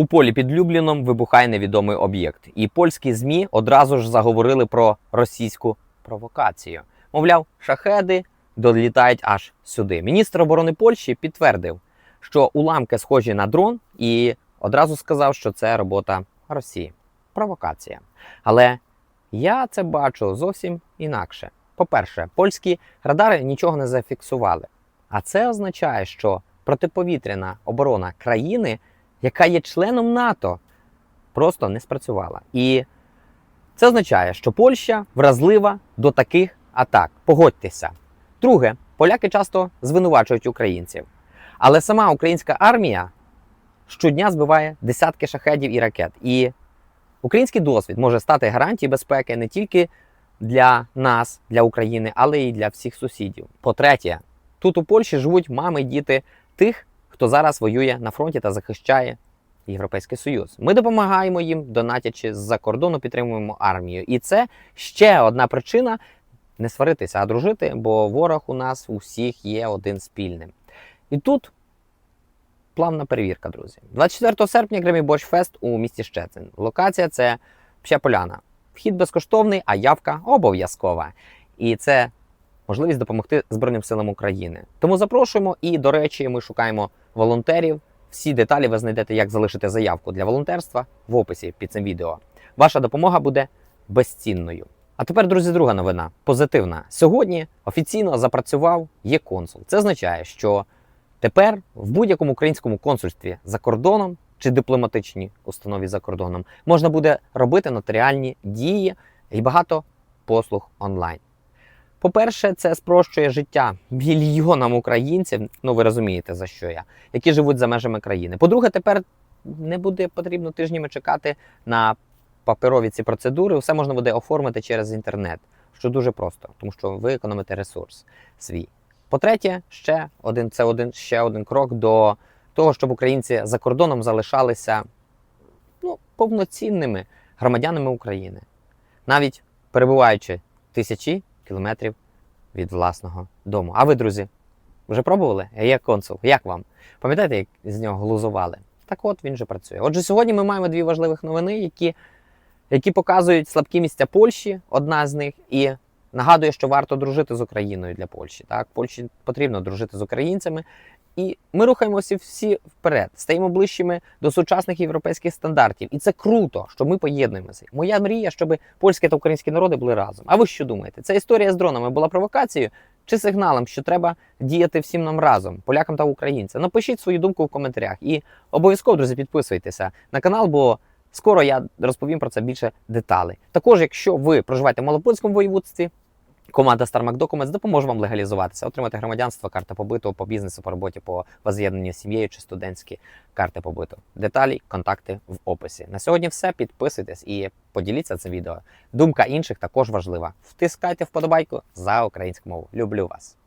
У полі під Любліном вибухає невідомий об'єкт, і польські змі одразу ж заговорили про російську провокацію. Мовляв, шахеди долітають аж сюди. Міністр оборони Польщі підтвердив, що уламки схожі на дрон, і одразу сказав, що це робота Росії. Провокація. Але я це бачу зовсім інакше. По-перше, польські радари нічого не зафіксували. А це означає, що протиповітряна оборона країни, яка є членом НАТО, просто не спрацювала. І це означає, що Польща вразлива до таких атак. Погодьтеся. Друге, поляки часто звинувачують українців. Але сама українська армія щодня збиває десятки шахедів і ракет. І український досвід може стати гарантією безпеки не тільки для нас, для України, але й для всіх сусідів. По-третє, тут у Польщі живуть мами і діти тих, хто зараз воює на фронті та захищає Європейський Союз. Ми допомагаємо їм, донатячи з-за кордону, підтримуємо армію. І це ще одна причина не сваритися, а дружити, бо ворог у нас у всіх є один спільним. І тут плавна перевірка, друзі. 24 серпня Гремі Борщ Фест у місті Щецин. Локація це Пща Поляна. Вхід безкоштовний, а явка обов'язкова. І це можливість допомогти Збройним силам України. Тому запрошуємо і, до речі, ми шукаємо волонтерів. Всі деталі ви знайдете, як залишити заявку для волонтерства в описі під цим відео. Ваша допомога буде безцінною. А тепер, друзі, друга новина позитивна. Сьогодні офіційно запрацював є консул. Це означає, що тепер в будь-якому українському консульстві за кордоном чи дипломатичній установі за кордоном можна буде робити нотаріальні дії і багато послуг онлайн. По-перше, це спрощує життя мільйонам українців, ну ви розумієте за що я, які живуть за межами країни. По-друге, тепер не буде потрібно тижнями чекати на паперові ці процедури, все можна буде оформити через інтернет, що дуже просто, тому що ви економите ресурс свій. По-третє, ще один це один ще один крок до того, щоб українці за кордоном залишалися ну, повноцінними громадянами України, навіть перебуваючи тисячі кілометрів від власного дому. А ви, друзі, вже пробували? Я консул. Як вам? Пам'ятаєте, як з нього глузували? Так от він же працює. Отже, сьогодні ми маємо дві важливих новини, які, які показують слабкі місця Польщі, одна з них, і нагадує, що варто дружити з Україною для Польщі. Так, Польщі потрібно дружити з українцями. І ми рухаємося всі вперед, стаємо ближчими до сучасних європейських стандартів. І це круто, що ми поєднуємося. Моя мрія, щоб польські та українські народи були разом. А ви що думаєте? Ця історія з дронами була провокацією чи сигналом, що треба діяти всім нам разом, полякам та українцям? Напишіть свою думку в коментарях і обов'язково, друзі, підписуйтеся на канал, бо скоро я розповім про це більше деталей. Також, якщо ви проживаєте в Малопольському воєводстві, Команда StarMac Documents допоможе вам легалізуватися, отримати громадянство, карти побиту по бізнесу, по роботі, по воз'єднанню сім'єю чи студентські карти побиту. Деталі, контакти в описі. На сьогодні все. Підписуйтесь і поділіться це відео. Думка інших також важлива. Втискайте вподобайку за українську мову. Люблю вас.